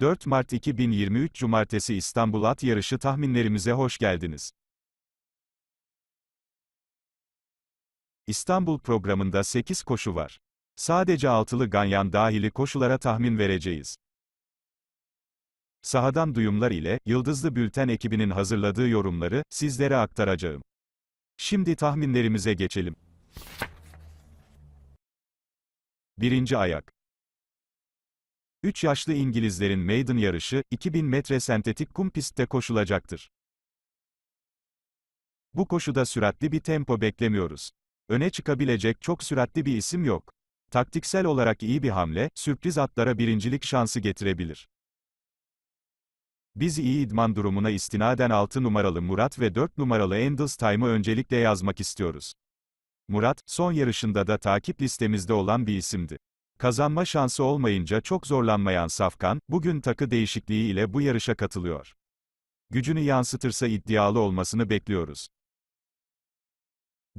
4 Mart 2023 Cumartesi İstanbul At Yarışı tahminlerimize hoş geldiniz. İstanbul programında 8 koşu var. Sadece altılı ganyan dahili koşulara tahmin vereceğiz. Sahadan duyumlar ile, Yıldızlı Bülten ekibinin hazırladığı yorumları, sizlere aktaracağım. Şimdi tahminlerimize geçelim. Birinci ayak. 3 yaşlı İngilizlerin maiden yarışı, 2000 metre sentetik kum pistte koşulacaktır. Bu koşuda süratli bir tempo beklemiyoruz. Öne çıkabilecek çok süratli bir isim yok. Taktiksel olarak iyi bir hamle, sürpriz atlara birincilik şansı getirebilir. Biz iyi idman durumuna istinaden 6 numaralı Murat ve 4 numaralı Endless Time'ı öncelikle yazmak istiyoruz. Murat, son yarışında da takip listemizde olan bir isimdi. Kazanma şansı olmayınca çok zorlanmayan Safkan, bugün takı değişikliği ile bu yarışa katılıyor. Gücünü yansıtırsa iddialı olmasını bekliyoruz.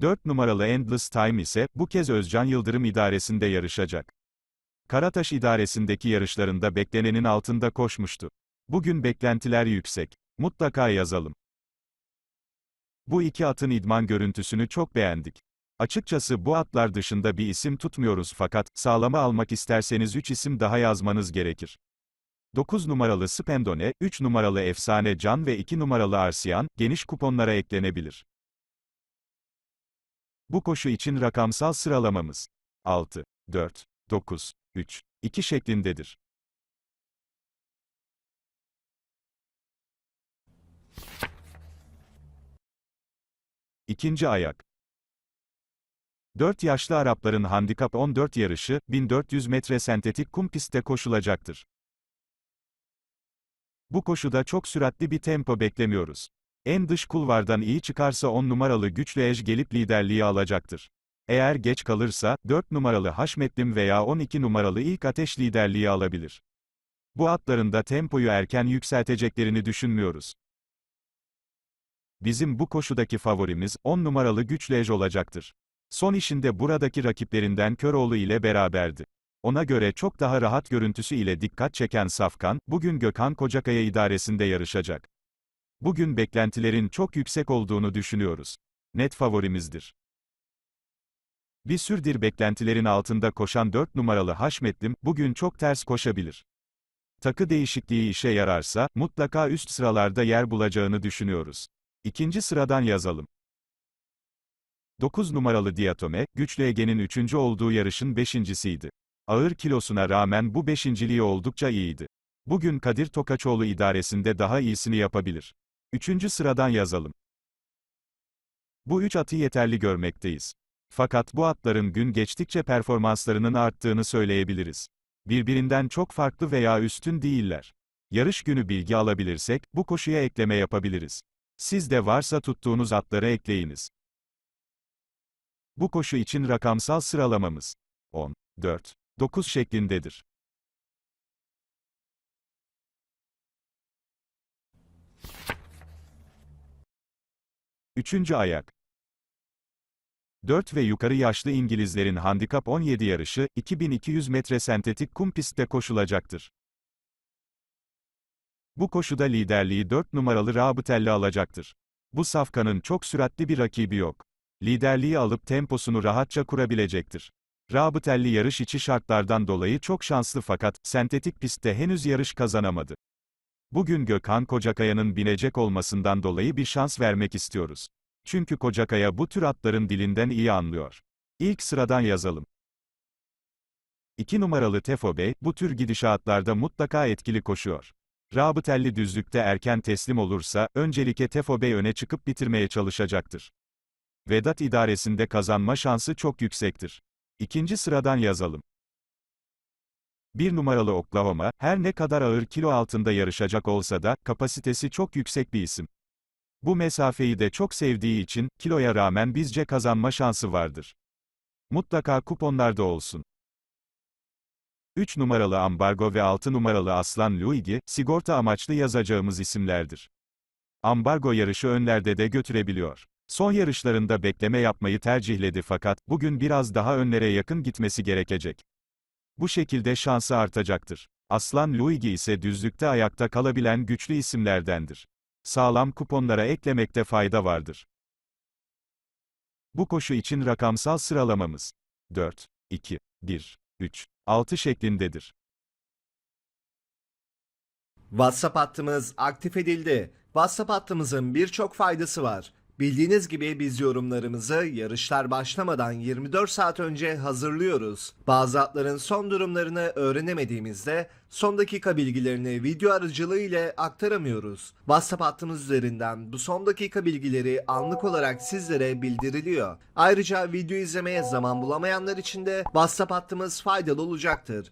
4 numaralı Endless Time ise, bu kez Özcan Yıldırım idaresinde yarışacak. Karataş idaresindeki yarışlarında beklenenin altında koşmuştu. Bugün beklentiler yüksek. Mutlaka yazalım. Bu iki atın idman görüntüsünü çok beğendik. Açıkçası bu atlar dışında bir isim tutmuyoruz fakat, sağlama almak isterseniz 3 isim daha yazmanız gerekir. 9 numaralı Spendone, 3 numaralı Efsane Can ve 2 numaralı Arsiyan, geniş kuponlara eklenebilir. Bu koşu için rakamsal sıralamamız 6, 4, 9, 3, 2 şeklindedir. İkinci ayak 4 yaşlı Arapların handikap 14 yarışı, 1400 metre sentetik kum pistte koşulacaktır. Bu koşuda çok süratli bir tempo beklemiyoruz. En dış kulvardan iyi çıkarsa 10 numaralı güçlü Ej gelip liderliği alacaktır. Eğer geç kalırsa, 4 numaralı Haşmetlim veya 12 numaralı ilk ateş liderliği alabilir. Bu atların da tempoyu erken yükselteceklerini düşünmüyoruz. Bizim bu koşudaki favorimiz, 10 numaralı güçlü Ej olacaktır. Son işinde buradaki rakiplerinden Köroğlu ile beraberdi. Ona göre çok daha rahat görüntüsü ile dikkat çeken Safkan, bugün Gökhan Kocakaya idaresinde yarışacak. Bugün beklentilerin çok yüksek olduğunu düşünüyoruz. Net favorimizdir. Bir sürdür beklentilerin altında koşan 4 numaralı Haşmetlim, bugün çok ters koşabilir. Takı değişikliği işe yararsa, mutlaka üst sıralarda yer bulacağını düşünüyoruz. İkinci sıradan yazalım. 9 numaralı Diatome, Güçlü Ege'nin 3. olduğu yarışın 5.siydi. Ağır kilosuna rağmen bu beşinciliği oldukça iyiydi. Bugün Kadir Tokaçoğlu idaresinde daha iyisini yapabilir. 3. sıradan yazalım. Bu üç atı yeterli görmekteyiz. Fakat bu atların gün geçtikçe performanslarının arttığını söyleyebiliriz. Birbirinden çok farklı veya üstün değiller. Yarış günü bilgi alabilirsek, bu koşuya ekleme yapabiliriz. Siz de varsa tuttuğunuz atları ekleyiniz. Bu koşu için rakamsal sıralamamız 10, 4, 9 şeklindedir. Üçüncü ayak 4 ve yukarı yaşlı İngilizlerin handikap 17 yarışı, 2200 metre sentetik kum pistte koşulacaktır. Bu koşuda liderliği 4 numaralı Rabıtelli alacaktır. Bu safkanın çok süratli bir rakibi yok. Liderliği alıp temposunu rahatça kurabilecektir. Rabıtelli yarış içi şartlardan dolayı çok şanslı fakat, sentetik pistte henüz yarış kazanamadı. Bugün Gökhan Kocakaya'nın binecek olmasından dolayı bir şans vermek istiyoruz. Çünkü Kocakaya bu tür atların dilinden iyi anlıyor. İlk sıradan yazalım. 2 numaralı Tefo Bey, bu tür gidişatlarda mutlaka etkili koşuyor. Rabıtelli düzlükte erken teslim olursa, öncelikle Tefo Bey öne çıkıp bitirmeye çalışacaktır. Vedat idaresinde kazanma şansı çok yüksektir. İkinci sıradan yazalım. Bir numaralı Oklahoma, her ne kadar ağır kilo altında yarışacak olsa da, kapasitesi çok yüksek bir isim. Bu mesafeyi de çok sevdiği için, kiloya rağmen bizce kazanma şansı vardır. Mutlaka kuponlarda olsun. 3 numaralı Ambargo ve 6 numaralı Aslan Luigi, sigorta amaçlı yazacağımız isimlerdir. Ambargo yarışı önlerde de götürebiliyor. Son yarışlarında bekleme yapmayı tercihledi fakat, bugün biraz daha önlere yakın gitmesi gerekecek. Bu şekilde şansı artacaktır. Aslan Luigi ise düzlükte ayakta kalabilen güçlü isimlerdendir. Sağlam kuponlara eklemekte fayda vardır. Bu koşu için rakamsal sıralamamız 4, 2, 1, 3, 6 şeklindedir. WhatsApp hattımız aktif edildi. WhatsApp hattımızın birçok faydası var. Bildiğiniz gibi biz yorumlarımızı yarışlar başlamadan 24 saat önce hazırlıyoruz. Bazı atların son durumlarını öğrenemediğimizde son dakika bilgilerini video aracılığı ile aktaramıyoruz. WhatsApp hattımız üzerinden bu son dakika bilgileri anlık olarak sizlere bildiriliyor. Ayrıca video izlemeye zaman bulamayanlar için de WhatsApp hattımız faydalı olacaktır.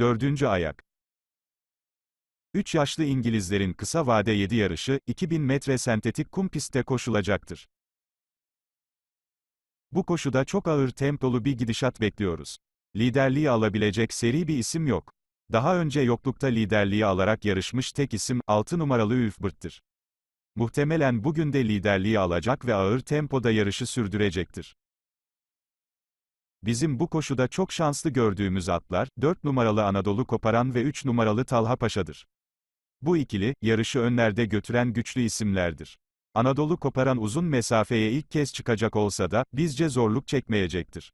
Dördüncü ayak. 3 yaşlı İngilizlerin kısa vade 7 yarışı, 2000 metre sentetik kum pistte koşulacaktır. Bu koşuda çok ağır tempolu bir gidişat bekliyoruz. Liderliği alabilecek seri bir isim yok. Daha önce yoklukta liderliği alarak yarışmış tek isim, 6 numaralı Ülfbert'tir. Muhtemelen bugün de liderliği alacak ve ağır tempoda yarışı sürdürecektir. Bizim bu koşuda çok şanslı gördüğümüz atlar, 4 numaralı Anadolu Koparan ve 3 numaralı Talha Paşa'dır. Bu ikili, yarışı önlerde götüren güçlü isimlerdir. Anadolu Koparan uzun mesafeye ilk kez çıkacak olsa da, bizce zorluk çekmeyecektir.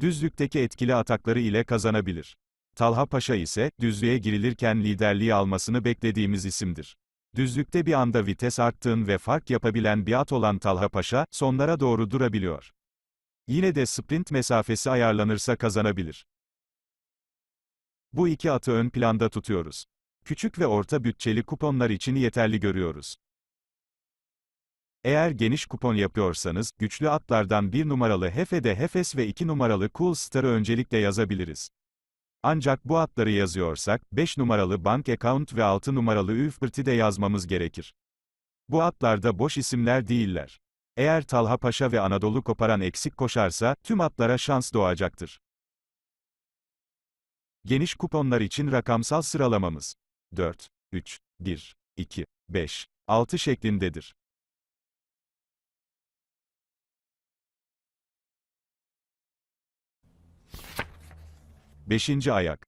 Düzlükteki etkili atakları ile kazanabilir. Talha Paşa ise, düzlüğe girilirken liderliği almasını beklediğimiz isimdir. Düzlükte bir anda vites arttığın ve fark yapabilen bir at olan Talha Paşa, sonlara doğru durabiliyor. Yine de sprint mesafesi ayarlanırsa kazanabilir. Bu iki atı ön planda tutuyoruz. Küçük ve orta bütçeli kuponlar için yeterli görüyoruz. Eğer geniş kupon yapıyorsanız, güçlü atlardan 1 numaralı Hefe'de Hefes ve 2 numaralı Cool Star'ı öncelikle yazabiliriz. Ancak bu atları yazıyorsak, 5 numaralı Bank Account ve 6 numaralı Ülfbert'i de yazmamız gerekir. Bu atlarda boş isimler değiller. Eğer Talha Paşa ve Anadolu Koparan eksik koşarsa, tüm atlara şans doğacaktır. Geniş kuponlar için rakamsal sıralamamız 4, 3, 1, 2, 5, 6 şeklindedir. Beşinci ayak.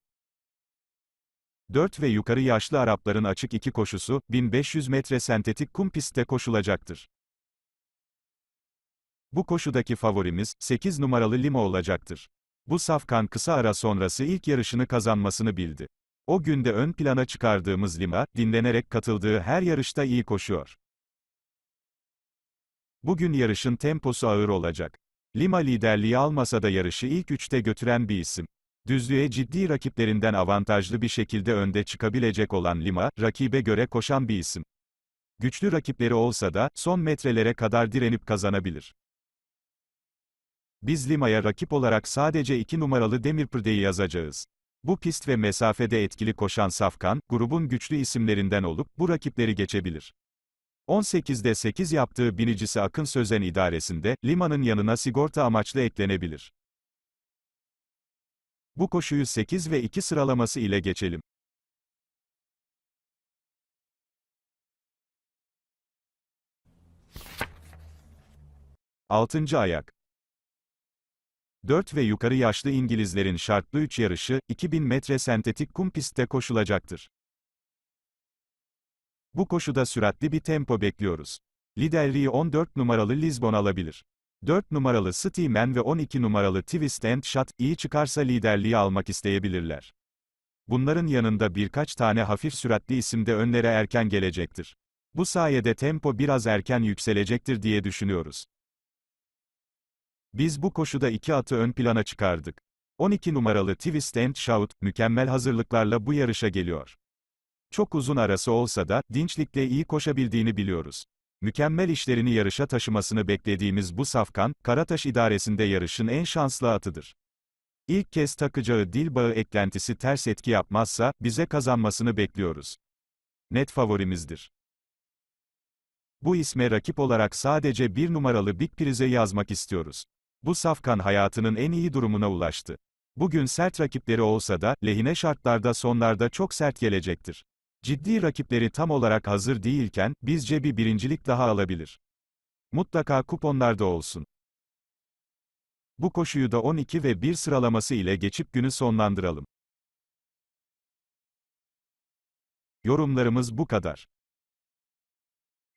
4 ve yukarı yaşlı Arapların açık iki koşusu, 1500 metre sentetik kum pistte koşulacaktır. Bu koşudaki favorimiz, 8 numaralı Lima olacaktır. Bu safkan kısa ara sonrası ilk yarışını kazanmasını bildi. O günde ön plana çıkardığımız Lima, dinlenerek katıldığı her yarışta iyi koşuyor. Bugün yarışın temposu ağır olacak. Lima liderliği almasa da yarışı ilk üçte götüren bir isim. Düzlüğe ciddi rakiplerinden avantajlı bir şekilde önde çıkabilecek olan Lima, rakibe göre koşan bir isim. Güçlü rakipleri olsa da, son metrelere kadar direnip kazanabilir. Biz Lima'ya rakip olarak sadece 2 numaralı Demirpırde'yi yazacağız. Bu pist ve mesafede etkili koşan Safkan, grubun güçlü isimlerinden olup, bu rakipleri geçebilir. 18'de 8 yaptığı binicisi Akın Sözen idaresinde, Lima'nın yanına sigorta amaçlı eklenebilir. Bu koşuyu 8 ve 2 sıralaması ile geçelim. Altıncı ayak. 4 ve yukarı yaşlı İngilizlerin şartlı 3 yarışı, 2000 metre sentetik kum pistte koşulacaktır. Bu koşuda süratli bir tempo bekliyoruz. Liderliği 14 numaralı Lisbon alabilir. 4 numaralı Steeman ve 12 numaralı Twist and Shot, iyi çıkarsa liderliği almak isteyebilirler. Bunların yanında birkaç tane hafif süratli isim de önlere erken gelecektir. Bu sayede tempo biraz erken yükselecektir diye düşünüyoruz. Biz bu koşuda iki atı ön plana çıkardık. 12 numaralı Twist and Shout, mükemmel hazırlıklarla bu yarışa geliyor. Çok uzun arası olsa da, dinçlikle iyi koşabildiğini biliyoruz. Mükemmel işlerini yarışa taşımasını beklediğimiz bu safkan, Karataş idaresinde yarışın en şanslı atıdır. İlk kez takacağı dil bağı eklentisi ters etki yapmazsa, bize kazanmasını bekliyoruz. Net favorimizdir. Bu isme rakip olarak sadece bir numaralı Big Prize yazmak istiyoruz. Bu safkan hayatının en iyi durumuna ulaştı. Bugün sert rakipleri olsa da, lehine şartlarda sonlarda çok sert gelecektir. Ciddi rakipleri tam olarak hazır değilken, bizce bir birincilik daha alabilir. Mutlaka kuponlarda olsun. Bu koşuyu da 12 ve 1 sıralaması ile geçip günü sonlandıralım. Yorumlarımız bu kadar.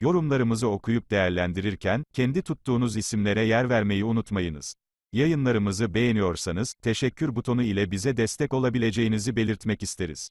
Yorumlarımızı okuyup değerlendirirken, kendi tuttuğunuz isimlere yer vermeyi unutmayınız. Yayınlarımızı beğeniyorsanız, teşekkür butonu ile bize destek olabileceğinizi belirtmek isteriz.